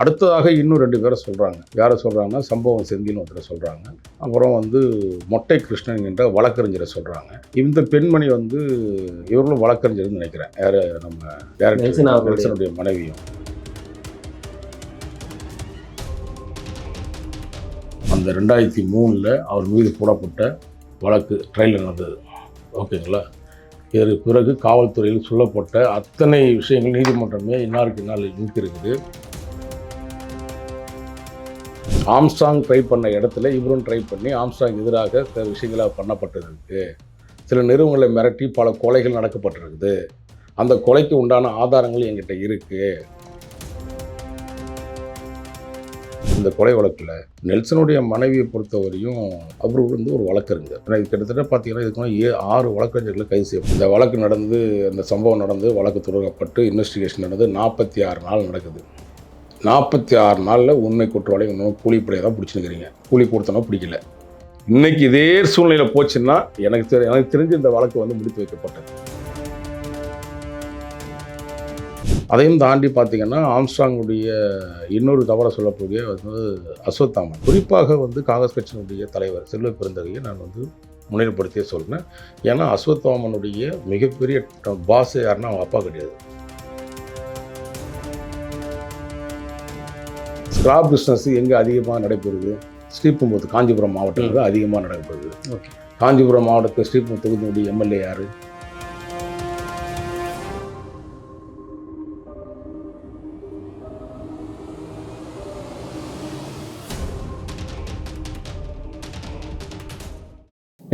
அடுத்ததாக இன்னும் ரெண்டு பேரை சொல்கிறாங்க யாரை சொல்கிறாங்கன்னா சம்பவம் செந்தில்னு ஒருத்தரை சொல்கிறாங்க அப்புறம் வந்து மொட்டை கிருஷ்ணன் என்ற வழக்கறிஞரை சொல்கிறாங்க இந்த பெண்மணி வந்து இவர்களும் வழக்கறிஞர்னு நினைக்கிறேன். யார் நம்ம டேரக்டர் மனைவியும். அந்த ரெண்டாயிரத்தி மூணில் அவர் மீது போடப்பட்ட வழக்கு ட்ரையல் நடந்தது. ஓகேங்களா? இதற்கு பிறகு காவல்துறையில் சொல்லப்பட்ட அத்தனை விஷயங்கள் நீதிமன்றமே இன்னாருக்கு இன்னால் இருக்குது ஆம்ஸ்டாங் ட்ரை பண்ண இடத்துல இவரும் ட்ரை பண்ணி ஆம்ஸ்டாங் எதிராக சில விஷயங்களாக பண்ணப்பட்டிருக்கு. சில நிறுவனங்களை மிரட்டி பல கொலைகள் நடக்கப்பட்டிருக்குது. அந்த கொலைக்கு உண்டான ஆதாரங்கள் என்கிட்ட இருக்குது இந்த கொலை வழக்கில் நெல்சனுடைய மனைவியை பொறுத்தவரையும் அவர் வந்து ஒரு வழக்கறிஞர். ஏன்னா இது கிட்டத்தட்ட பார்த்தீங்கன்னா இதுக்கு ஏ ஆறு வழக்கறிஞர்களை கைது செய்யும் இந்த வழக்கு நடந்து அந்த சம்பவம் நடந்து வழக்கு தொடங்கப்பட்டு இன்வெஸ்டிகேஷன் நடந்து நாற்பத்தி ஆறு நாள் நடக்குது. நாற்பத்தி ஆறு நாளில் உண்மை குற்றவாளி இன்னும் கூலிப்படையை தான் பிடிச்சிருக்கிறீங்க கூலி கொடுத்தனா பிடிக்கல. இன்னைக்கு இதே சூழ்நிலையில் போச்சுன்னா எனக்கு தெரி எனக்கு தெரிஞ்சு இந்த வழக்கு வந்து முடித்து வைக்கப்பட்டது. அதையும் தாண்டி பார்த்தீங்கன்னா ஆம்ஸ்ட்ராங்குடைய இன்னொரு தவறை சொல்லக்கூடிய வந்து அஸ்வத்தாமன் குறிப்பாக வந்து காங்கிரஸ் கட்சியினுடைய தலைவர் செல்வ பெருந்தகையை நான் வந்து முன்னிலைப்படுத்தியே சொல்கிறேன் ஏன்னா அஸ்வத்தாமனுடைய மிகப்பெரிய பாஸ் யாருன்னா அவங்க அப்பா கிடையாது. ஸ்கிராப் பிஸ்னஸ் எங்கே அதிகமாக நடைபெறுது? ஸ்ரீபெரும்புத்தூர் காஞ்சிபுரம் மாவட்டத்தில் தான் அதிகமாக நடைபெறுது. ஓகே. காஞ்சிபுரம் மாவட்டத்தில் ஸ்ரீபெரும்புத்தூர் தொகுதியினுடைய எம்எல்ஏ யார்?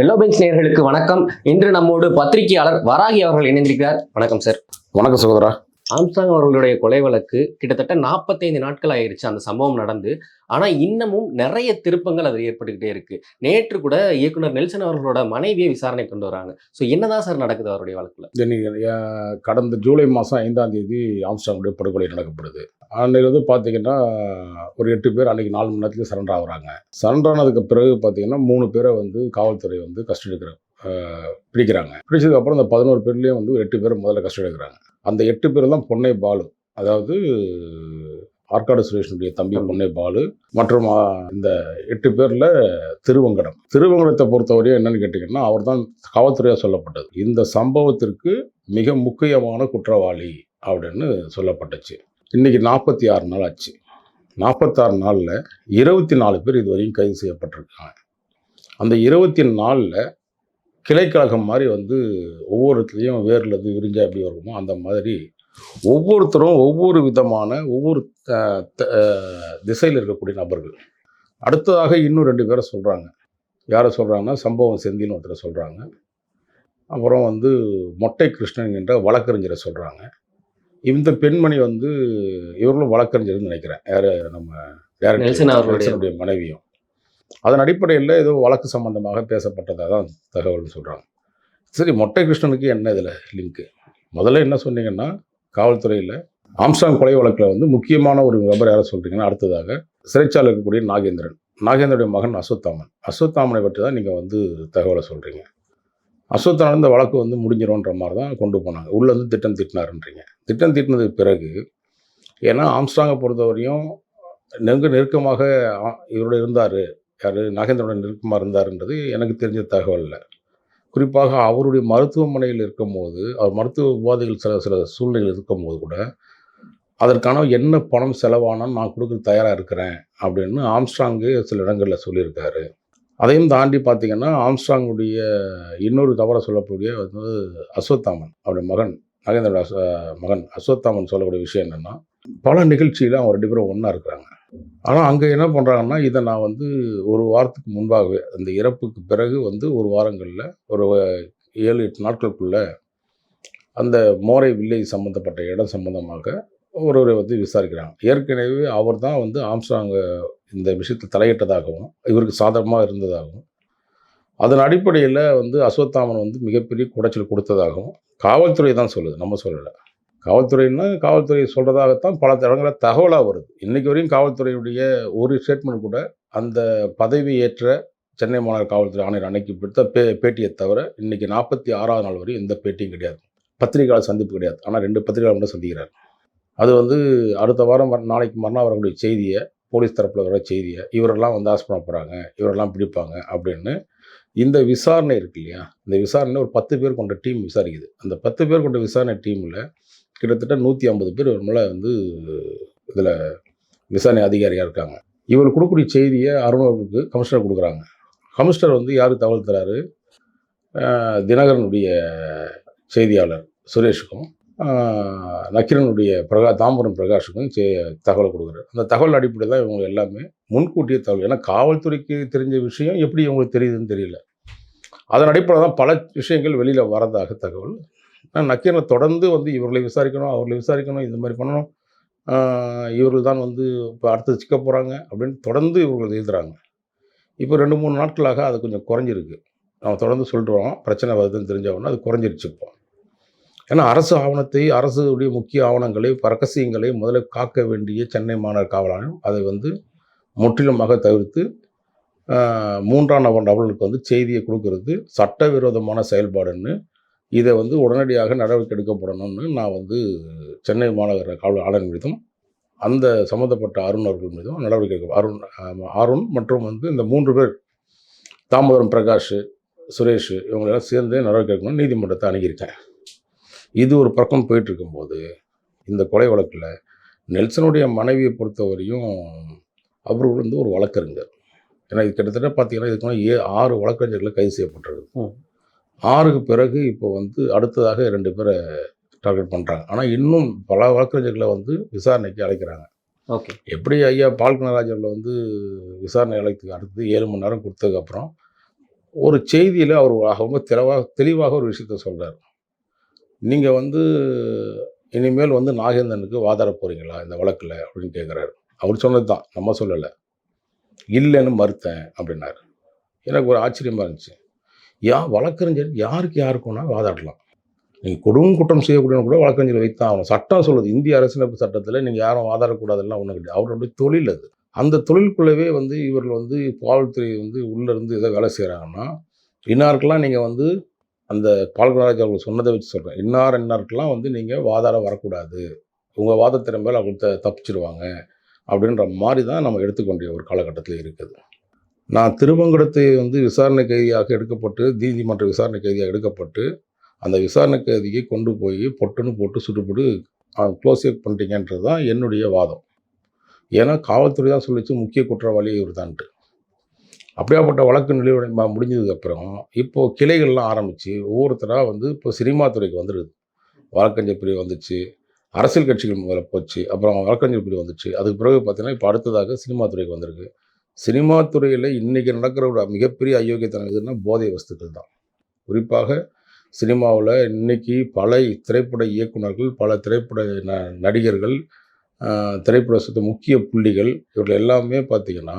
எல்லோ பெஞ்ச் நேயர்களுக்கு வணக்கம். இன்று நம்மோடு பத்திரிகையாளர் வராகி அவர்கள் இணைந்திருக்கிறார். வணக்கம் சார் வணக்கம் சகோதரா. ஆம்சாங் அவர்களுடைய கொலை வழக்கு கிட்டத்தட்ட நாற்பத்தைந்து நாட்கள் ஆயிடுச்சு அந்த சம்பவம் நடந்து. ஆனால் இன்னமும் நிறைய திருப்பங்கள் அது ஏற்பட்டுக்கிட்டே இருக்குது நேற்று கூட இயக்குனர் நெல்சன் அவர்களோட மனைவியை விசாரணை கொண்டு வராங்க. ஸோ என்னதான் சார் நடக்குது அவருடைய வழக்கில்? கடந்த ஜூலை மாதம் ஐந்தாம் தேதி ஆம்ஸ்டாங்குடைய படுகொலை நடக்கப்படுது. அன்னைக்கு வந்து பார்த்தீங்கன்னா ஒரு எட்டு பேர் அன்றைக்கி நாலு மணி நேரத்துக்கு சரண்டர் ஆகுறாங்க. சரண்டர் ஆனதுக்கு பிறகு பார்த்தீங்கன்னா மூணு பேரை வந்து காவல்துறை வந்து கஸ்டடி எடுக்கிறாங்க பிடிக்கிறாங்க. பிடிச்சதுக்கப்புறம் அந்த பதினோரு பேர்லேயும் வந்து எட்டு பேர் முதல்ல கஸ்டடி எடுக்கிறாங்க அந்த எட்டு பேர் தான் பொன்னை பாலு அதாவது ஆற்காடு சுரேஷனுடைய தம்பி பொன்னை பாலு மற்றும் இந்த எட்டு பேரில் திருவங்கடம். திருவங்கடத்தை பொறுத்தவரையும் என்னன்னு கேட்டிங்கன்னா அவர் தான் காவல்துறையாக சொல்லப்பட்டது. இந்த சம்பவத்திற்கு மிக முக்கியமான குற்றவாளி அப்படின்னு சொல்லப்பட்டுச்சு. இன்னைக்கு நாற்பத்தி ஆறு நாள் ஆச்சு. நாற்பத்தாறு நாளில் இருபத்தி நாலு பேர் இதுவரையும் கைது செய்யப்பட்டிருக்காங்க. அந்த இருபத்தி நாலில் கிளைக்கழகம் மாதிரி வந்து ஒவ்வொருத்துலேயும் வேர்ல இருந்து விரிஞ்சா எப்படி வருமோ அந்த மாதிரி ஒவ்வொருத்தரும் ஒவ்வொரு விதமான ஒவ்வொரு திசையில் இருக்கக்கூடிய நபர்கள். அடுத்ததாக இன்னும் ரெண்டு பேரை சொல்கிறாங்க யாரை சொல்கிறாங்கன்னா சம்பவம் செந்தில்னு ஒருத்தரை சொல்கிறாங்க அப்புறம் வந்து மொட்டை கிருஷ்ணன் என்ற வழக்கறிஞரை சொல்கிறாங்க இந்த பெண்மணி வந்து இவர்களும் வழக்கறிஞர்னு நினைக்கிறேன். யார் நம்ம நெல்சனுடைய மனைவியும். அதன் அடிப்படையில் ஏதோ வழக்கு சம்பந்தமாக பேசப்பட்டதாக தான் தகவல்னு சொல்கிறாங்க சரி மொட்டை கிருஷ்ணனுக்கு என்ன இதில் லிங்க்கு முதல்ல என்ன சொன்னீங்கன்னா காவல்துறையில் ஆம்ஸ்டாங் கொலை வழக்கில் வந்து முக்கியமான ஒரு நபர் யாரை சொல்கிறீங்கன்னா அடுத்ததாக சிறைச்சாலை இருக்கக்கூடிய நாகேந்திரன். நாகேந்திரனுடைய மகன் அஸ்வத்தாமன். அஸ்வத்தாமனை பற்றி தான் நீங்கள் வந்து தகவலை சொல்கிறீங்க அஸ்வத்தாமன் இந்த வழக்கு வந்து முடிஞ்சிரும்ன்ற மாதிரி தான் கொண்டு போனாங்க. உள்ளே வந்து திட்டம் திட்டினாருன்றீங்க. திட்டம் திட்டினதுக்கு பிறகு ஏன்னா ஆம்ஸ்டாங்கை பொறுத்தவரையும் நெருங்க நெருக்கமாக இவரோட இருந்தார். யார்? நாகேந்திரோட நெருக்கமாக இருந்தார்ன்றது எனக்கு தெரிஞ்ச தகவல் இல்லை. குறிப்பாக அவருடைய மருத்துவமனையில் இருக்கும்போது அவர் மருத்துவ உபாதைகள் சில சில சூழ்நிலைகள் இருக்கும்போது கூட அதற்கான என்ன பணம் செலவானாலும் நான் கொடுக்க தயாராக இருக்கிறேன் அப்படின்னு ஆம்ஸ்ட்ராங்கு சில இடங்களில் சொல்லியிருக்காரு. அதையும் தாண்டி பார்த்தீங்கன்னா ஆம்ஸ்ட்ராங்குடைய இன்னொரு தவறை சொல்லக்கூடிய வந்து அஸ்வத்தாமன் அவருடைய மகன் நாகேந்திரோட மகன் அஸ்வத்தாமன் சொல்லக்கூடிய விஷயம் என்னென்னா பல நிகழ்ச்சியில் அவங்க ரெண்டு பேரும் ஒன்றா இருக்கிறாங்க. ஆனால் அங்கே என்ன பண்ணுறாங்கன்னா இதை நான் வந்து ஒரு வாரத்துக்கு முன்பாகவே அந்த இறப்புக்கு பிறகு வந்து ஒரு வாரங்களில் ஒரு ஏழு எட்டு நாட்களுக்குள்ள அந்த மோரை வில்லேஜ் சம்மந்தப்பட்ட இடம் சம்மந்தமாக ஒருவரை வந்து விசாரிக்கிறாங்க. ஏற்கனவே அவர் தான் வந்து ஆம்ஸ்டாங்க இந்த விஷயத்தில் தலையிட்டதாகவும் இவருக்கு சாதகமாக இருந்ததாகவும் அதன் அடிப்படையில் வந்து அஸ்வத்தாமன் வந்து மிகப்பெரிய குடைச்சல் கொடுத்ததாகவும் காவல்துறை தான் சொல்லுது நம்ம சொல்லலை. காவல்துறைன்னா காவல்துறை சொல்கிறதாகத்தான் பல தடங்களில் தகவலாக வருது. இன்றைக்கி வரையும் காவல்துறையுடைய ஒரு ஸ்டேட்மெண்ட் கூட அந்த பதவி ஏற்ற சென்னை மாநகர காவல்துறை ஆணையர் அன்னைக்கு பிடித்த பே பேட்டியை தவிர இன்றைக்கி நாற்பத்தி ஆறாவது நாள் வரையும் எந்த பேட்டியும் கிடையாது. பத்திரிகையாளர் சந்திப்பு கிடையாது. ஆனால் ரெண்டு பத்திரிகையாளர் மட்டும் சந்திக்கிறார். அது வந்து அடுத்த வாரம் நாளைக்கு மறுநாள் வரக்கூடிய செய்தியை போலீஸ் தரப்பில் வர செய்தியை இவரெல்லாம் வந்து ஆஸ் பண்ண போகிறாங்க இவரெல்லாம் பிடிப்பாங்க அப்படின்னு இந்த விசாரணை இருக்கு இல்லையா? இந்த விசாரணை ஒரு பத்து பேர் கொண்ட டீம் விசாரிக்குது. அந்த பத்து பேர் கொண்ட விசாரணை டீமில் கிட்டத்தட்ட நூற்றி ஐம்பது பேர் ஒரு மேலே வந்து இதில் விசாரணை அதிகாரியாக இருக்காங்க. இவர் கொடுக்கக்கூடிய செய்தியை அருணவர்களுக்கு கமிஷனர் கொடுக்குறாங்க. கமிஷனர் வந்து யாருக்கு தகவல் தராரு? தினகரனுடைய செய்தியாளர் சுரேஷுக்கும் நக்கிரனுடைய பிரகா தாம்பரம் பிரகாஷுக்கும் சே தகவலை கொடுக்குறாரு. அந்த தகவல் அடிப்படையில் தான் இவங்க எல்லாமே முன்கூட்டியே தகவல் ஏன்னா காவல்துறைக்கு தெரிஞ்ச விஷயம் எப்படி இவங்களுக்கு தெரியுதுன்னு தெரியல. அதன் அடிப்படையில் தான் பல விஷயங்கள் வெளியில் வரதாக தகவல் ஆனால் நக்கீரனை தொடர்ந்து வந்து இவர்களை விசாரிக்கணும் அவர்களை விசாரிக்கணும் இந்த மாதிரி பண்ணணும். இவர்கள் தான் வந்து இப்போ அடுத்து சிக்க போகிறாங்க அப்படின்னு தொடர்ந்து இவர்கள் எழுதுகிறாங்க இப்போ ரெண்டு மூணு நாட்களாக அது கொஞ்சம் குறைஞ்சிருக்கு. நம்ம தொடர்ந்து சொல்லிட்டு பிரச்சனை வருதுன்னு தெரிஞ்சவொன்னே அது குறைஞ்சிருச்சு இப்போ. ஏன்னா அரசு ஆவணத்தை அரசுடைய முக்கிய ஆவணங்களை ரகசியங்களை முதல்ல காக்க வேண்டிய சென்னை மாநகர காவல் ஆணையம் அதை வந்து முற்றிலுமாக தவிர்த்து மூன்றாம் நபர் நபர்களுக்கு வந்து செய்தியை கொடுக்கறது சட்டவிரோதமான செயல்பாடுன்னு இதை வந்து உடனடியாக நடவடிக்கை எடுக்கப்படணும்னு நான் வந்து சென்னை மாநகர காவல் ஆளுநர் மீதும் அந்த சம்மந்தப்பட்ட அருண் அவர்கள் மீதும் நடவடிக்கை எடுக்க அருண் அருண் மற்றும் வந்து இந்த மூன்று பேர் தாமோதரம் பிரகாஷ் சுரேஷ் இவங்களெல்லாம் சேர்ந்து நடவடிக்கை எடுக்கணும்னு நீதிமன்றத்தை அணுகியிருக்கேன். இது ஒரு பக்கம் போயிட்டு இருக்கும்போது இந்த கொலை வழக்கில் நெல்சனுடைய மனைவியை பொறுத்தவரையும் அவர் வந்து ஒரு வழக்கறிஞர். ஏன்னா இது கிட்டத்தட்ட பார்த்தீங்கன்னா இதுக்கு ஏ ஆறு வழக்கறிஞர்களை கைது செய்யப்பட்டிருக்கு ஆறுக்கு பிறகு இப்போ வந்து அடுத்ததாக ரெண்டு பேரை டார்கெட் பண்ணுறாங்க ஆனால் இன்னும் பல வழக்கறிஞர்களை வந்து விசாரணைக்கு அழைக்கிறாங்க. ஓகே. எப்படி ஐயா பால்கனராஜரில் வந்து விசாரணை அழைத்துக்கு அடுத்து ஏழு மணி நேரம் கொடுத்ததுக்கப்புறம் ஒரு செய்தியில் அவர் ரொம்ப தெளிவாக தெளிவாக ஒரு விஷயத்த சொல்கிறார் நீங்கள் வந்து இனிமேல் வந்து நாகேந்திரனுக்கு வாதாட போகிறீங்களா இந்த வழக்கில் அப்படின்னு கேட்குறாரு அவர் சொன்னது தான் நம்ம சொல்லலை. இல்லைன்னு மறுத்தேன் அப்படின்னாரு. எனக்கு ஒரு ஆச்சரியமாக இருந்துச்சு. யா வழக்கறிஞர் யாருக்கு யாருக்குன்னா வாதாடலாம். நீங்கள் கொடும் குற்றம் செய்யக்கூடிய கூட வழக்கறிஞர் வைத்தான் ஆகணும். சட்டம் சொல்லுது இந்திய அரசியலமைப்பு சட்டத்தில் நீங்கள் யாரும் வாதாடக்கூடாதெல்லாம் ஒன்றும் கிடையாது. அவருடைய தொழில் அது. அந்த தொழிலுக்குள்ளவே வந்து இவர்கள் வந்து காவல்துறை வந்து உள்ளே இருந்து வேலை செய்கிறாங்கன்னா இன்னாருக்கெல்லாம் நீங்கள் வந்து அந்த பால்கராஜ் அவர்கள் சொன்னதை வச்சு சொல்கிறேன் இன்னார் இன்னாருக்கெல்லாம் வந்து நீங்கள் வாதாட வரக்கூடாது. உங்கள் வாதத்தின் மேல் அவங்க த- தப்பிச்சிடுவாங்க அப்படின்ற மாதிரி தான் நம்ம எடுத்துக்கொண்டிய ஒரு காலகட்டத்தில் இருக்குது. நான் திருமங்கடத்தை வந்து விசாரணை கைதியாக எடுக்கப்பட்டு நீதிமன்ற விசாரணை கைதியாக எடுக்கப்பட்டு அந்த விசாரணை கைதியை கொண்டு போய் பொட்டுன்னு போட்டு சுட்டுப்பட்டு க்ளோஸ் பண்ணிட்டீங்கன்றது தான் என்னுடைய வாதம். ஏன்னா காவல்துறை தான் சொல்லிச்சு முக்கிய குற்றவாளி இவர் தான்ட்டு அப்படியாப்பட்ட வழக்கு நிலையுடைய முடிஞ்சதுக்கப்புறம் இப்போது கிளைகள்லாம் ஆரம்பித்து ஒவ்வொருத்தராக வந்து இப்போ சினிமா துறைக்கு வந்துடுது வழக்கறிஞர் பிரிவு வந்துச்சு அரசியல் கட்சிகள் முதல்ல போச்சு அப்புறம் வழக்கறிஞர் பிரிவு வந்துச்சு. அதுக்கு பிறகு பார்த்திங்கன்னா இப்போ அடுத்ததாக சினிமா துறைக்கு வந்திருக்கு. சினிமா துறையில் இன்றைக்கி நடக்கிற ஒரு மிகப்பெரிய அயோக்கியத்தனம் எதுன்னா போதை வஸ்துக்கள் தான். குறிப்பாக சினிமாவில் இன்னைக்கு பல திரைப்பட இயக்குனர்கள் பல திரைப்பட ந நடிகர்கள் திரைப்பட சுத்த முக்கிய புள்ளிகள் இவர்கள் எல்லாமே பார்த்தீங்கன்னா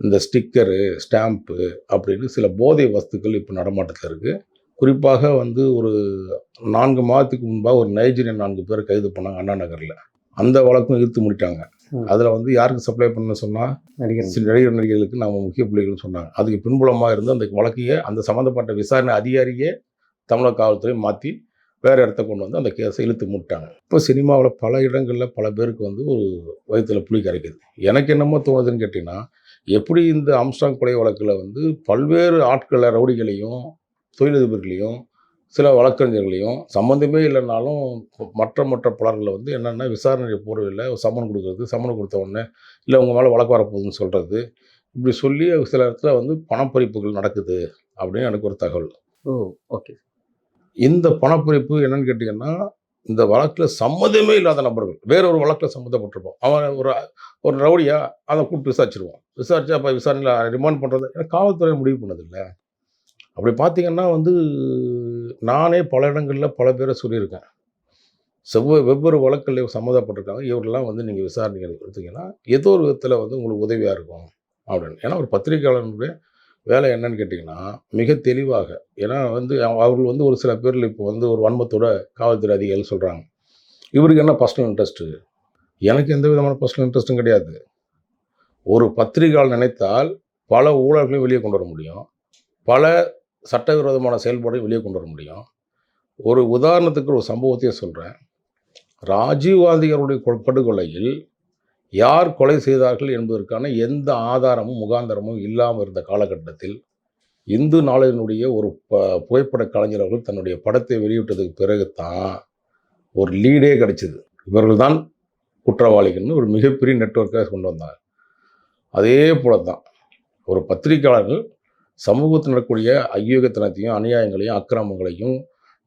இந்த ஸ்டிக்கரு ஸ்டாம்ப்பு அப்படின்னு சில போதை வஸ்துக்கள் இப்போ நடமாட்டத்தில் இருக்குது குறிப்பாக வந்து ஒரு நான்கு மாதத்துக்கு முன்பாக ஒரு நைஜீரியன் நான்கு பேர் கைது பண்ணாங்க அண்ணா நகரில். அந்த வழக்கும் இழுத்து முடிட்டாங்க. அதில் வந்து யாருக்கு சப்ளை பண்ண சொன்னால் நடிகர் நடிகர் நடிகர்களுக்கு நாம முக்கிய புள்ளிகள்னு சொன்னாங்க. அதுக்கு பின்புலமாக இருந்து அந்த வழக்கையே அந்த சம்மந்தப்பட்ட விசாரணை அதிகாரியே தமிழக காவல்துறை மாற்றி வேறு இடத்த கொண்டு வந்து அந்த கேஸை இழுத்து மூட்டாங்க. இப்போ சினிமாவில் பல இடங்களில் பல பேருக்கு வந்து ஒரு வயிற்றுல புளி கரைக்குது. எனக்கு என்னமோ தோணுதுன்னு கேட்டிங்கன்னா எப்படி இந்த ஆம்ஸ்டாங் கொலை வழக்கில் வந்து பல்வேறு ஆட்களை ரவுடிகளையும் தொழிலதிபர்களையும் சில வழக்கறிஞர்களையும் சம்மந்தமே இல்லைனாலும் மற்ற மற்ற பலர்களை வந்து என்னென்னா விசாரணை போறதில்லை சம்மன் கொடுக்குறது சம்மன் கொடுத்த உடனே இல்லை உங்கள் மேலே வழக்கு வரப்போகுதுன்னு சொல்கிறது இப்படி சொல்லி சில இடத்துல வந்து பணப்பறிப்புகள் நடக்குது அப்படின்னு எனக்கு ஒரு தகவல். Oh okay. இந்த பணப்பறிப்பு என்னன்னு கேட்டிங்கன்னா இந்த வழக்கில் சம்மந்தமே இல்லாத நபர்கள் வேற ஒரு வழக்கில் சம்மந்தப்பட்டிருப்போம். அவன் ஒரு ஒரு ரவுடியா அதை கூப்பிட்டு விசாரிச்சிருவோம் விசாரிச்சு அப்போ விசாரணையில் ரிமாண்ட் பண்ணுறது ஏன்னா காவல்துறை முடிவு பண்ணதில்லை. அப்படி பார்த்தீங்கன்னா வந்து நானே பல இடங்களில் பல பேரை சொல்லியிருக்கேன். செவ்வ வெவ்வேறு வழக்கில் சம்மந்தப்பட்டிருக்காங்க. இவரெல்லாம் வந்து நீங்கள் விசாரணைக்கு எடுத்தீங்கன்னா ஏதோ ஒரு விதத்தில் வந்து உங்களுக்கு உதவியாக இருக்கும் அப்படின்னு. ஏன்னா ஒரு பத்திரிகையாளனுடைய வேலை என்னன்னு கேட்டிங்கன்னா மிக தெளிவாக. ஏன்னா வந்து அவர்கள் வந்து ஒரு சில பேரில் இப்போ வந்து ஒரு வன்மத்தோட காவல்துறை அதிகாரிகள் சொல்கிறாங்க இவருக்கு என்ன பர்சனல் இன்ட்ரெஸ்ட்டு எனக்கு எந்த விதமான பர்சனல் இன்ட்ரெஸ்ட்டும் கிடையாது. ஒரு பத்திரிகையாளர் நினைத்தால் பல ஊழல்களையும் வெளியே கொண்டு வர முடியும். பல சட்டவிரோதமான செயல்பாடையும் வெளியே கொண்டு வர முடியும். ஒரு உதாரணத்துக்கு ஒரு சம்பவத்தையே சொல்கிறேன் ராஜீவ்காந்தியருடைய படுகொலையில் யார் கொலை செய்தார்கள் என்பதற்கான எந்த ஆதாரமும் முகாந்தரமும் இல்லாமல் இருந்த காலகட்டத்தில் இந்து நாளினுடைய ஒரு ப புகைப்பட கலைஞர் அவர்கள் தன்னுடைய படத்தை வெளியிட்டதுக்கு பிறகு தான் ஒரு லீடே கிடைச்சிது. இவர்கள் தான் குற்றவாளிகள்னு ஒரு மிகப்பெரிய நெட்ஒர்க்காக கொண்டு வந்தாங்க. அதே போல தான் ஒரு பத்திரிகையாளர்கள் சமூகத்தில் நடக்கக்கூடிய ஐயோகத்தனத்தையும் அநியாயங்களையும் அக்கிரமங்களையும்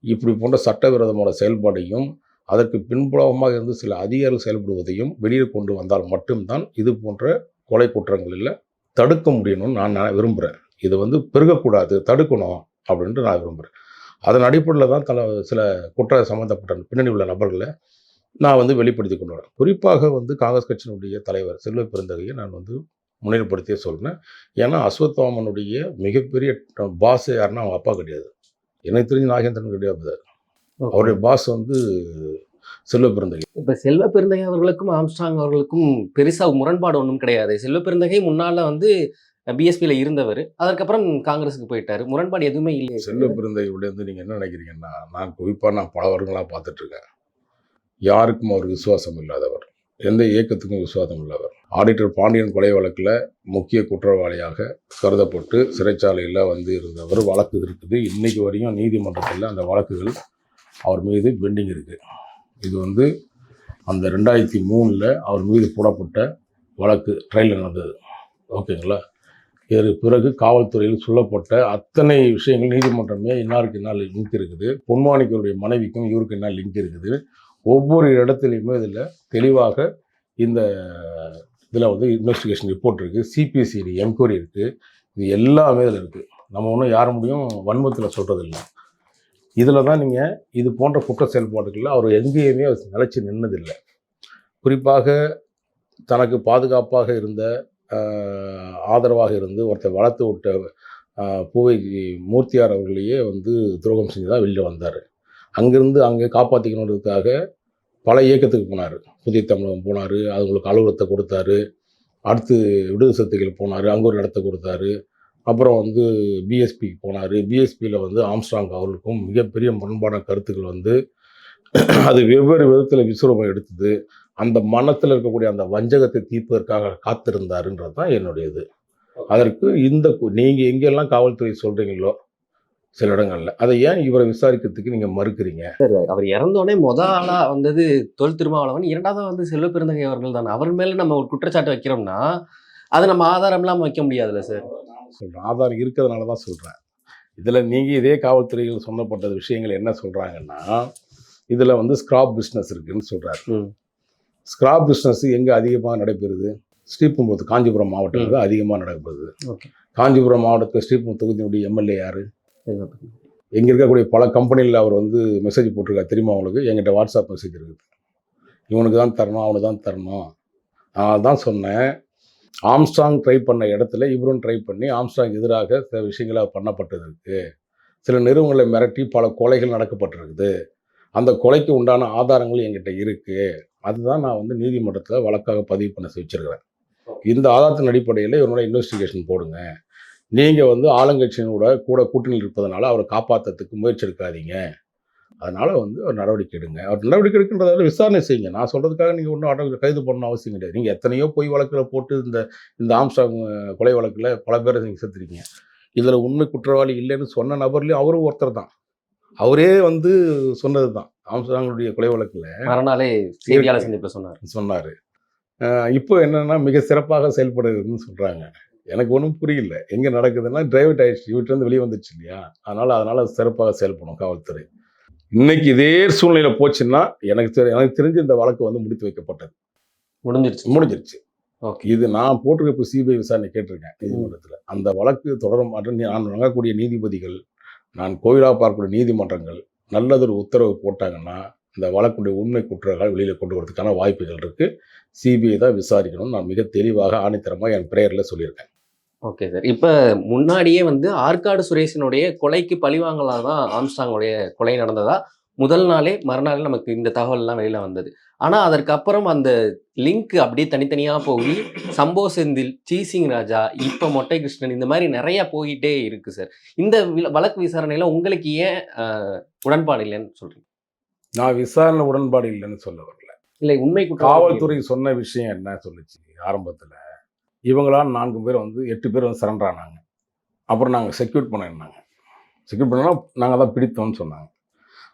இப்படி போன்ற சட்டவிரோதமான செயல்பாடையும் அதற்கு பின்புலமாக இருந்து சில அதிகாரிகள் செயல்படுவதையும் வெளியே கொண்டு வந்தால் மட்டும்தான் இது போன்ற கொலை குற்றங்களில் தடுக்க முடியணும்னு நான் நான் விரும்புகிறேன் இது வந்து பெருகக்கூடாது தடுக்கணும் அப்படின்ட்டு நான் விரும்புகிறேன் அதன் அடிப்படையில் தான் தல சில குற்ற சம்மந்தப்பட்ட பின்னணி உள்ள நபர்களை நான் வந்து வெளிப்படுத்தி கொண்டு வரேன். குறிப்பாக வந்து காங்கிரஸ் கட்சியினுடைய தலைவர் செல்வ பெருந்தகையை நான் வந்து முன்னிலைப்படுத்தியே சொல்கிறேன் ஏன்னா அஸ்வத்தாமனுடைய மிகப்பெரிய பாஸ் யாருன்னா அவங்க அப்பா கிடையாது. எனக்கு தெரிஞ்சு நாகேந்திரன் கிடையாது அவருடைய பாஸ் வந்து செல்வ பெருந்தகை. இப்ப செல்வ பெருந்தகை அவர்களுக்கும் ஆம்ஸ்ட்ராங் அவர்களுக்கும் பெருசா முரண்பாடு ஒன்றும் கிடையாது. செல்வ பெருந்தகை முன்னால வந்து பிஎஸ்பியில் இருந்தவர். அதற்கப்புறம் காங்கிரஸுக்கு போயிட்டாரு. முரண்பாடு எதுவுமே இல்லை செல்வ பெருந்தகையுடைய வந்து நீங்கள் என்ன நினைக்கிறீங்கன்னா நான் குறிப்பாக நான் பல வருடங்களாக பார்த்துட்ருக்கேன் யாருக்கும் அவர் விசுவாசம் இல்லாதவர். எந்த இயக்கத்துக்கும் விசுவாசம் உள்ளவர் ஆடிட்டர் பாண்டியன் கொலை வழக்கில் முக்கிய குற்றவாளியாக கருதப்பட்டு சிறைச்சாலையில் வந்து இருந்தவர் வழக்கு இருக்குது. இன்றைக்கு வரையும் நீதிமன்றத்தில் அந்த வழக்குகள் அவர் மீது பெண்டிங் இருக்குது இது வந்து அந்த ரெண்டாயிரத்தி மூணில் அவர் மீது போடப்பட்ட வழக்கு ட்ரையல் நடந்தது. ஓகேங்களா? இதற்கு பிறகு காவல்துறையில் சொல்லப்பட்ட அத்தனை விஷயங்கள் நீதிமன்றமே இன்னாருக்கு என்ன லிங்க் இருக்குது. பொன்மாணிக்கருடைய மனைவிக்கும் இவருக்கு என்ன லிங்க் இருக்குது. ஒவ்வொரு இடத்துலையுமே இதில் தெளிவாக இந்த இதில் வந்து இன்வெஸ்டிகேஷன் ரிப்போர்ட் இருக்குது சிபிசிடி என்கொயரி இருக்குது இது எல்லாமே இதில் இருக்குது நம்ம ஒன்றும் யார் முடியும் வன்மத்தில் சொல்கிறதில்ல இதில் தான் நீங்கள் இது போன்ற குற்ற செயல்பாடுகளில் அவர் எங்கேயுமே அவர் நிலச்சி நின்னதில்லை. குறிப்பாக தனக்கு பாதுகாப்பாக இருந்த ஆதரவாக இருந்து ஒருத்தர் வளர்த்து விட்ட பூவை மூர்த்தியார் அவர்களையே வந்து துரோகம் செஞ்சு தான் வெளியில் வந்தார். அங்கேருந்து அங்கே காப்பாற்றிக்கணுன்றதுக்காக பல இயக்கத்துக்கு போனார். புதிய தமிழகம் போனார் அவங்களுக்கு அலுவலகத்தை கொடுத்தாரு அடுத்து விடுதலை சக்திகள் போனார் அங்கே ஒரு இடத்த கொடுத்தாரு. அப்புறம் வந்து பிஎஸ்பிக்கு போனார். பிஎஸ்பியில் வந்து ஆம்ஸ்ட்ராங் அவர்களுக்கும் மிகப்பெரிய முரண்பான கருத்துக்கள் வந்து அது வெவ்வேறு விதத்தில் விஸ்வரூபம் எடுத்தது. அந்த மனத்தில் இருக்கக்கூடிய அந்த வஞ்சகத்தை தீர்ப்பதற்காக காத்திருந்தாருன்றது தான் என்னுடைய இது அதற்கு இந்த நீங்கள் எங்கெல்லாம் காவல்துறை சொல்கிறீங்களோ சில இடங்கள்ல. அதை ஏன் இவரை விசாரிக்கிறதுக்கு நீங்கள் மறுக்கிறீங்க? அவர் இறந்தோடனே முத ஆளா வந்தது தொல் திருமாவளவன். இரண்டாவது வந்து செல்வ பெருந்தகை அவர்கள் தான். அவர் மேல நம்ம ஒரு குற்றச்சாட்டு வைக்கிறோம்னா அது நம்ம ஆதாரம் இல்லாம வைக்க முடியாதுல்ல சார் சொல்கிறேன் ஆதாரம் இருக்கிறதுனால தான் சொல்கிறேன் இதில் நீங்கள் இதே காவல்துறையில் சொன்னப்பட்ட விஷயங்கள் என்ன சொல்கிறாங்கன்னா இதில் வந்து ஸ்கிராப் பிஸ்னஸ் இருக்குன்னு சொல்கிறாரு ம். ஸ்கிராப் பிஸ்னஸ் எங்கே அதிகமாக நடைபெறுது? ஸ்ரீபெரும்புத்தூர் காஞ்சிபுரம் மாவட்டத்தில் தான் அதிகமாக நடைபெறுது. காஞ்சிபுரம் மாவட்டத்தில் ஸ்ரீபெரும்புத்தூர் தொகுதியினுடைய எம்எல்ஏ யார். எங்கே இருக்கக்கூடிய பல கம்பெனியில் அவர் வந்து மெசேஜ் போட்டிருக்காரு. தெரியுமா உங்களுக்கு? என்கிட்ட வாட்ஸ்அப் மெசேஜ் இருக்குது இவனுக்கு தான் தரணும் அவனுக்கு தான் தரணும். நான் தான் சொன்னேன். ஆம்ஸ்ட்ராங் ட்ரை பண்ண இடத்துல இவரும் ட்ரை பண்ணி ஆம்ஸ்ட்ராங் எதிராக சில விஷயங்களாக பண்ணப்பட்டது இருக்கு சில நிறுவனங்களை மிரட்டி பல கொலைகள் நடக்கப்பட்டிருக்குது. அந்த கொலைக்கு உண்டான ஆதாரங்கள் என்கிட்ட இருக்குது அதுதான் நான் வந்து நீதிமன்றத்தில் வழக்காக பதிவு பண்ண வச்சிருக்கிறேன். இந்த ஆதாரத்தின் அடிப்படையில் இவனோட இன்வெஸ்டிகேஷன் போடுங்க. நீங்கள் வந்து ஆளுங்கட்சியினோட கூட கூட்டணியில் இருப்பதனால அவரை காப்பாற்றுறதுக்கு முயற்சி எடுக்காதீங்க அதனால் வந்து ஒரு நடவடிக்கை எடுங்க. அவர் நடவடிக்கை எடுக்கின்றதால விசாரணை செய்யுங்க. நான் சொல்கிறதுக்காக நீங்கள் ஒன்றும் அட கைது பண்ணணும் அவசியம் கிடையாது. நீங்கள் எத்தனையோ பொய் வழக்கில் போட்டு இந்த இந்த ஆம்ஸ்டாங் கொலை வழக்கில் பல பேரை நீங்கள் சேர்த்துருக்கீங்க இதில் உண்மை குற்றவாளி இல்லைன்னு சொன்ன நபர்லையும் அவரும் ஒருத்தர் தான். அவரே வந்து சொன்னது தான். ஆம்ஸ்டாங்களுடைய கொலை வழக்கில் மறுநாளே செய்தியாளர் சந்திப்புல சொன்னார். சொன்னார். இப்போ என்னன்னா மிக சிறப்பாக செயல்படுதுன்னு சொல்கிறாங்க எனக்கு ஒன்றும் புரியல. எங்கே நடக்குதுன்னா டிரைவர்ட் ஆயிடுச்சு. இவற்றிலேருந்து வெளியே வந்துச்சு இல்லையா? அதனால் அதனால் சிறப்பாக செயல்படும் காவல்துறை. இன்னைக்கு இதே சூழ்நிலை போச்சுன்னா எனக்கு தெரி எனக்கு தெரிஞ்சு இந்த வழக்கு வந்து முடித்து வைக்கப்பட்டது. முடிஞ்சிருச்சு. முடிஞ்சிருச்சு. ஓகே. இது நான் போட்டிருக்க இப்போ சிபிஐ விசாரணை கேட்டிருக்கேன் நீதிமன்றத்தில். அந்த வழக்கு தொடரும் மற்றும் நான் வழங்கக்கூடிய நீதிபதிகள் நான் கோவிலாக பார்க்கக்கூடிய நீதிமன்றங்கள் நல்லதொரு உத்தரவு போட்டாங்கன்னா இந்த வழக்குடைய உண்மை குற்றங்கள் வெளியில் கொண்டு வரதுக்கான வாய்ப்புகள் இருக்குது சிபிஐ தான் விசாரிக்கணும் நான் மிக தெளிவாக ஆணித்தரமாக என் பிரேயரில் சொல்லியிருக்கேன். Okay sir. இப்போ முன்னாடியே வந்து ஆற்காடு சுரேஷனுடைய கொலைக்கு பழிவாங்கலாம் தான் ஆம்ஸ்டாங்கோடைய கொலை நடந்ததா? முதல் நாளே மறுநாளே நமக்கு இந்த தகவல்லாம் வெளியில வந்தது. ஆனா அதற்கப்புறம் அந்த லிங்க் அப்படியே தனித்தனியா போய் சம்போ செந்தில் சீசிங் ராஜா இப்ப மொட்டை கிருஷ்ணன் இந்த மாதிரி நிறைய போயிட்டே இருக்கு சார். இந்த வழக்கு விசாரணையில உங்களுக்கு ஏன் உடன்பாடு இல்லைன்னு சொல்றீங்க? நான் விசாரணை உடன்பாடு இல்லைன்னு சொல்ல வரல. இல்லை உண்மை காவல்துறை சொன்ன விஷயம் என்ன சொல்லுச்சு ஆரம்பத்தில்? இவங்களாம் நான்கு பேர் வந்து எட்டு பேர் வந்து சரண்டர் ஆனாங்க. அப்புறம் நாங்கள் செக்யூர் பண்ணிருந்தாங்க செக்யூர் பண்ணோன்னா நாங்கள் தான் பிடித்தோம்னு சொன்னாங்க.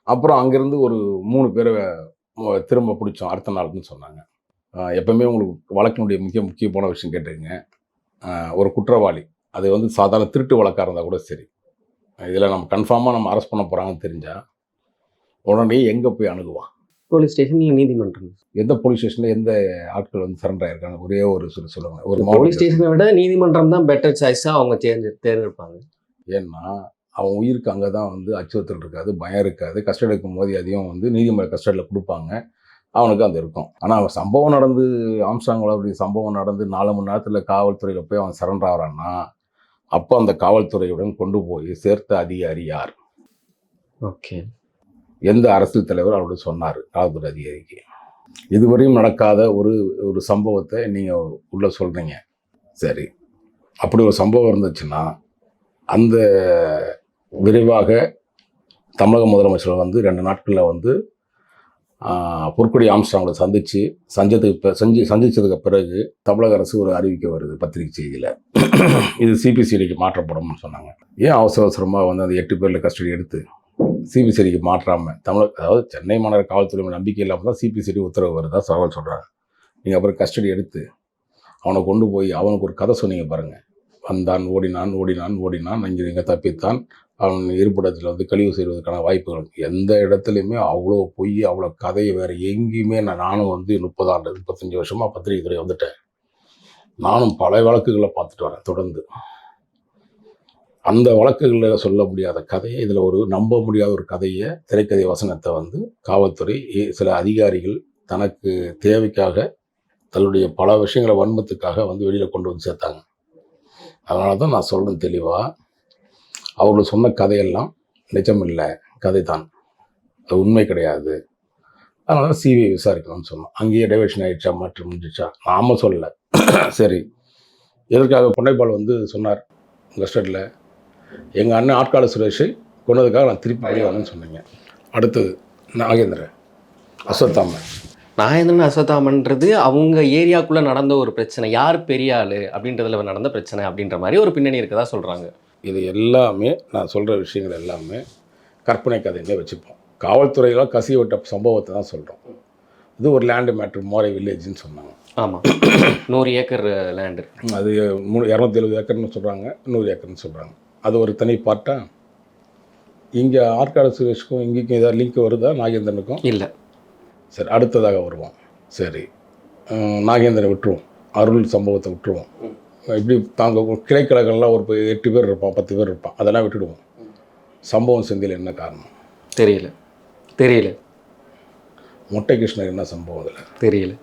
அப்புறம் அங்கேருந்து ஒரு மூணு பேரை திரும்ப பிடிச்சோம் அடுத்த நாளுக்குன்னு சொன்னாங்க. அஹ், எப்பவுமே உங்களுக்கு வழக்கினுடைய முக்கிய முக்கியமான விஷயம் கேட்டுருங்க ஒரு குற்றவாளி. அது வந்து சாதாரண திருட்டு வழக்காக இருந்தால் கூட சரி. இதில் நம்ம கன்ஃபார்மாக நம்ம அரெஸ்ட் பண்ண போகிறாங்கன்னு தெரிஞ்சால் உடனே எங்கே போய் அணுகுவான்? போலீஸ் ஸ்டேஷன்ல நீதிமன்றம். எந்த போலீஸ் ஸ்டேஷனில் எந்த ஆட்கள் வந்து சரண்டர் ஆயிருக்காங்க? ஒரே ஒரு சொல்லி சொல்லுவாங்க ஒரு போலீஸ் ஸ்டேஷனை விட நீதிமன்றம் தான் பெட்டர் சாய்ஸா அவங்க தேர்ந்து தேர்ந்தெடுப்பாங்க. ஏன்னா அவன் உயிருக்கு அங்கே தான் வந்து அச்சுறுத்தல் இருக்காது பயம் இருக்காது. கஸ்டடி இருக்கும் போது அதையும் வந்து நீதிமன்ற கஸ்டடியில் கொடுப்பாங்க. அவனுக்கு அந்த இருக்கும். ஆனால் அவன் சம்பவம் நடந்து ஆம்சாங்களோ அப்படி சம்பவம் நடந்து நாலு மணி நேரத்தில் காவல்துறையில் போய் அவன் சரண்டர் ஆகிறான்னா அப்போ அந்த காவல்துறையுடன் கொண்டு போய் சேர்த்த அதிகாரி யார்? ஓகே எந்த அரசியல் தலைவர் அவருடைய சொன்னார் காவல்துறை அதிகாரிக்கு. இதுவரையும் நடக்காத ஒரு ஒரு சம்பவத்தை நீங்கள் உள்ளே சொல்கிறீங்க சரி. அப்படி ஒரு சம்பவம் இருந்துச்சுன்னா அந்த விரைவாக தமிழக முதலமைச்சர் வந்து ரெண்டு நாட்களில் வந்து பொற்கொடி ஆம்ஸ்டாங்களை சந்தித்து சஞ்சத்துக்கு சஞ்சி சந்தித்ததுக்கு பிறகு தமிழக அரசு ஒரு அறிவிக்க வருது பத்திரிகை செய்தியில். இது சிபிசிடிக்கு மாற்றப்படும்னு சொன்னாங்க. ஏன் அவசர அவசரமாக வந்து அந்த எட்டு பேரில் கஸ்டடி எடுத்து சிபிசிடிக்கு மாற்றாமல் தமிழக அதாவது சென்னை மாநகர காவல்துறை நம்பிக்கை இல்லாமல் தான் சிபிசிடி உத்தரவு வருதா சவால் சொல்கிறாங்க நீங்கள் அப்புறம் கஸ்டடி எடுத்து அவனை கொண்டு போய் அவனுக்கு ஒரு கதை சொன்னீங்க பாருங்கள் வந்தான் ஓடினான் ஓடினான் ஓடினான் அங்கே இங்கே தப்பித்தான் அவன் இருப்பிடத்தில் வந்து கழிவு செய்வதற்கான வாய்ப்புகள். எந்த இடத்துலையுமே அவ்வளோ பொய் அவ்வளோ கதையை வேறு எங்கேயுமே நான் நானும் வந்து முப்பது ஆண்டு முப்பத்தஞ்சு வருஷமாக பத்திரிகை துறை வந்துட்டேன். நானும் பல வழக்குகளை பார்த்துட்டு வரேன் தொடர்ந்து. அந்த வழக்குகளில் சொல்ல முடியாத கதையை இதில் ஒரு நம்ப முடியாத ஒரு கதையை திரைக்கதை வசனத்தை வந்து காவல்துறை சில அதிகாரிகள் தனக்கு தேவைக்காக தன்னுடைய பல விஷயங்களை வன்மத்துக்காக வந்து வெளியில் கொண்டு வந்து சேர்த்தாங்க. அதனால தான் நான் சொல்கிறேன் தெளிவாக அவர்கள் சொன்ன கதையெல்லாம் நிஜமில்லை. கதை தான் அது உண்மை கிடையாது. அதனால சிபிஐ விசாரிக்கணும்னு சொன்னோம். அங்கேயே டைவர்ஷன் ஆயிடுச்சா மாற்றம் முடிஞ்சிச்சா நாம சொல்லலை. சரி. எதற்காக பொன்னைப்பால் வந்து சொன்னார் கஸ்டடியில் எங்கள் அண்ணன் ஆட்கால சுரேஷை கொண்டதுக்காக நான் திருப்பி வரேன்னு சொன்னீங்க. அடுத்தது நாகேந்திரன் அஸ்வத்தாமன். நாயந்தன் அஸ்வத்தாமன்றது அவங்க ஏரியாக்குள்ள நடந்த ஒரு பிரச்சனை. யார் பெரிய ஆளு அப்படின்றதுல நடந்த பிரச்சனை அப்படின்ற மாதிரி ஒரு பின்னணி இருக்கதா சொல்றாங்க. இது எல்லாமே நான் சொல்கிற விஷயங்கள் எல்லாமே கற்பனை கதையிலே வச்சுப்போம். காவல்துறையில் கசிய விட்ட சம்பவத்தை தான் சொல்கிறோம் இது ஒரு லேண்டு மேட்ரு மோரை வில்லேஜ்னு சொன்னாங்க. ஆமா. நூறு ஏக்கர் லேண்டு அது மூணு இரநூத்தி எழுபது ஏக்கர்னு சொல்கிறாங்க நூறு ஏக்கர்னு சொல்கிறாங்க அது ஒரு தனி பார்ட்டா? இங்கே ஆற்காடு சுரேஷ்க்கும் இங்கேக்கும் ஏதாவது லிங்க் வருதா? நாகேந்திரனுக்கும்? இல்ல. சரி அடுத்ததாக வருவோம். சரி. நாகேந்திரனை விட்டுருவோம். அருள் சம்பவத்தை விட்டுருவோம். இப்படி தாங்க கிளைக்கழகம்லாம் ஒரு எட்டு பேர் இருப்பான் பத்து பேர் இருப்பான். அதெல்லாம் விட்டுடுவோம். சம்பவம் செந்தில் என்ன காரணம்? தெரியல. தெரியல. மொட்டை கிருஷ்ணர் என்ன சம்பவம் அதில்? தெரியல.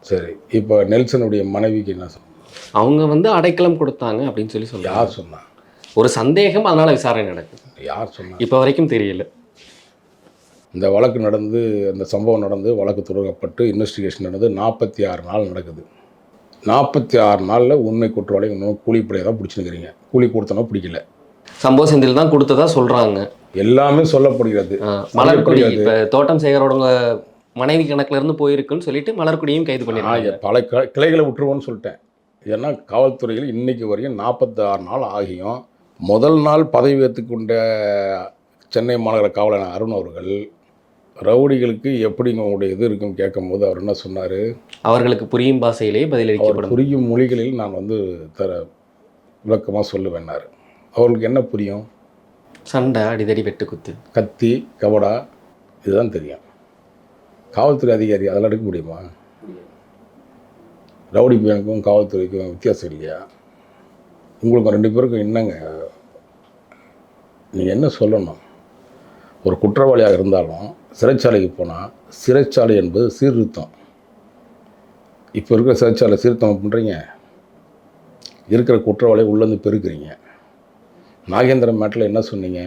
சரி. இப்போ நெல்சனுடைய மனைவிக்கு என்ன சம்பவம்? அவங்க வந்து அடைக்கலம் கொடுத்தாங்க அப்படின்னு சொல்லி சொல்றாங்க. யார் சொன்னா? ஒரு சந்தேகம் அதனால விசாரணை நடக்குது. யார் சொன்னா? இப்போ வரைக்கும் தெரியல. இந்த வழக்கு நடந்து அந்த சம்பவம் நடந்து வழக்கு தொடங்கப்பட்டு இன்வெஸ்டிகேஷன் நடந்து நாற்பத்தி ஆறு நாள் நடக்குது. நாற்பத்தி ஆறு நாளில் உண்மை குற்றவாளி இன்னும் கூலிப்படையை தான் பிடிச்சிருக்கிறீங்க கூலி கொடுத்தனா பிடிக்கல. சம்பவ செந்தில் தான் கொடுத்ததா சொல்றாங்க. எல்லாமே சொல்லப்படுகிறது. மலர்கொடி. இப்ப தோட்டம் சேகரோட மனைவி கணக்குல இருந்து போயிருக்குன்னு சொல்லிட்டு மலர்கொடியும் கைது பண்ணிருக்காங்க. பல க- கிளைகளை விட்டுருவோன்னு சொல்லிட்டேன். ஏன்னா காவல்துறையில் இன்னைக்கு வரையும் நாற்பத்தாறு நாள் ஆகியும். முதல் நாள் பதவி ஏற்றுக்கொண்ட சென்னை மாநகர காவலர் அருண் அவர்கள் ரவுடிகளுக்கு எப்படிங்க உங்களுடைய இது இருக்குன்னு கேட்கும்போது அவர் என்ன சொன்னார்? அவர்களுக்கு புரியும் பாஷையிலேயே அவர் பதிலளிக்கப்படும் புரியும் மொழிகளில் நான் வந்து தர விளக்கமாக சொல்லுவேன்னாரு அவர்களுக்கு என்ன புரியும்? சண்டை அடிதடி வெட்டு குத்து கத்தி கவடா இதுதான் தெரியும். காவல்துறை அதிகாரி அதெல்லாம் எடுக்க முடியுமா? ரவுடி பையனுக்கும் காவல்துறைக்கும் வித்தியாசம் இல்லையா? உங்களுக்கும் ரெண்டு பேருக்கும் என்னங்க? நீங்கள் என்ன சொல்லணும்? ஒரு குற்றவாளியாக இருந்தாலும் சிறைச்சாலைக்கு போனால் சிறைச்சாலை என்பது சீர்திருத்தம். இப்போ இருக்கிற சிறைச்சாலை சீர்திருத்தம் பண்ணுறீங்க இருக்கிற குற்றவாளியை உள்ளேருந்து பெருக்குறீங்க. நாகேந்திரன் மேட்டில் என்ன சொன்னீங்க?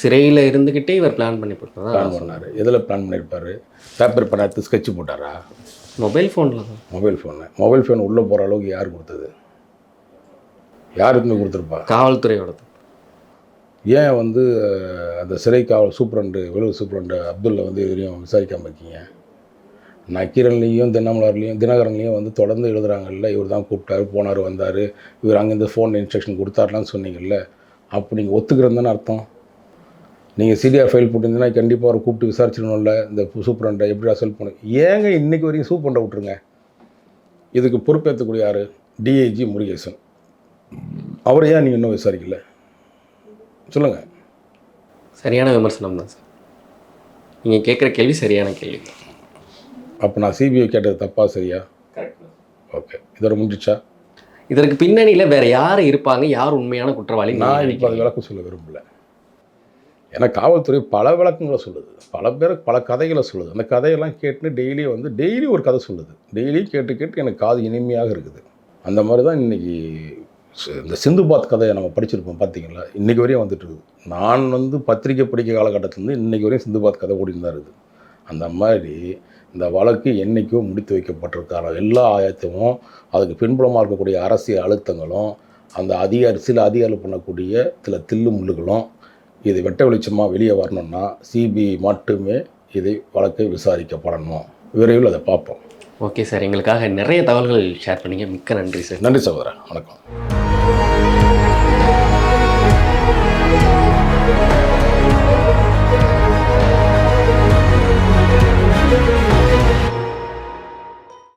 சிறையில இருந்துகிட்டே இவர் பிளான் பண்ணி பிளான் போட்டார் பண்ணார். எதில் பிளான் பண்ணியிருப்பாரு பேப்பர் பண்ண எடுத்து ஸ்கெட்ச் போட்டாரா? மொபைல் ஃபோன்ல தான். மொபைல் ஃபோனு மொபைல் ஃபோன் உள்ளே போகிற அளவுக்கு யார் கொடுத்தது? யார் இருந்து கொடுத்துருப்பா? காவல்துறையோடது. ஏன் வந்து அந்த சிறை காவல் சூப்பரண்டு வெளியூர் சூப்பரண்டு அப்துல்ல வந்து எதிரையும் விசாரிக்காமல் இருக்கீங்க? நக்கீரன்லேயும் தினமலர்லேயும் தினகரன்லேயும் வந்து தொடர்ந்து எழுதுறாங்கல்ல இவர் தான் கூப்பிட்டாரு போனார் வந்தார் இவர் அங்கேருந்து ஃபோன் இன்ஸ்ட்ரக்ஷன் கொடுத்தாருலாம் சொன்னீங்கல்ல அப்போ நீங்கள் ஒத்துக்கிறது தானே அர்த்தம்? நீங்கள் சிடிஆர் ஃபைல் போட்டிருந்தீங்கன்னா கண்டிப்பாக அவரை கூப்பிட்டு விசாரிச்சிடணும்ல இந்த சூப்பரண்டை எப்படி அசல் பண்ணு. ஏங்க இன்னைக்கு வரைக்கும் சூப்பரண்டை விட்டுருங்க? இதுக்கு பொறுப்பேற்றக்கூடிய யார்? டிஐஜி முருகேசன். அவரை ஏன் நீங்கள் இன்னும் விசாரிக்கல? சொல்லுங்கள் சரியான விமர்சனம் தான் சார். நீங்கள் கேட்குற கேள்வி சரியான கேள்வி அப்போ நான் சிபிஐ கேட்டது தப்பா சரியா? ஓகே இதோட முடிஞ்சிச்சா? இதற்கு பின்னணியில் வேற யார் இருப்பாங்க? யார் உண்மையான குற்றவாளி? நீங்க நான் இப்போ அது? விளக்கம் சொல்ல விரும்பல. ஏன்னா காவல்துறை பல விளக்கங்களை சொல்லுது. பல பேர் பல கதைகளை சொல்லுது. அந்த கதையெல்லாம் கேட்டு டெய்லி வந்து டெய்லி ஒரு கதை சொல்லுது. டெய்லியும் கேட்டு கேட்டு எனக்கு காது இனிமையாக இருக்குது. அந்த மாதிரி தான் இன்னைக்கு இந்த இந்த சிந்துபாத் கதையை நம்ம படிச்சிருப்போம் பார்த்தீங்களா இன்றைக்கி வரையும் வந்துட்டு இருக்குது. நான் வந்து பத்திரிக்கை படிக்க காலகட்டத்துலேருந்து இன்னைக்கு வரையும் சிந்து பாத் கதை ஓடிட்டு தான் இருக்குது. அந்த மாதிரி இந்த வழக்கு என்றைக்கோ முடித்து வைக்கப்பட்டிருக்கார? எல்லா ஆயத்தமும் அதுக்கு பின்புலமாக இருக்கக்கூடிய அரசியல் அழுத்தங்களும் அந்த அதிகாரி சில அதிகாரி பண்ணக்கூடிய சில தில்லு முள்ளுகளும் இது வெட்ட வெளிச்சமாக வெளியே வரணும்னா சிபிஐ மட்டுமே இதை வழக்கை விசாரிக்கப்படணும். விரைவில் அதை பார்ப்போம். ஓகே சார் எங்களுக்காக நிறைய தகவல்கள் ஷேர் பண்ணீங்க. மிக்க நன்றி சார். நன்றி சகோதரன் வணக்கம்.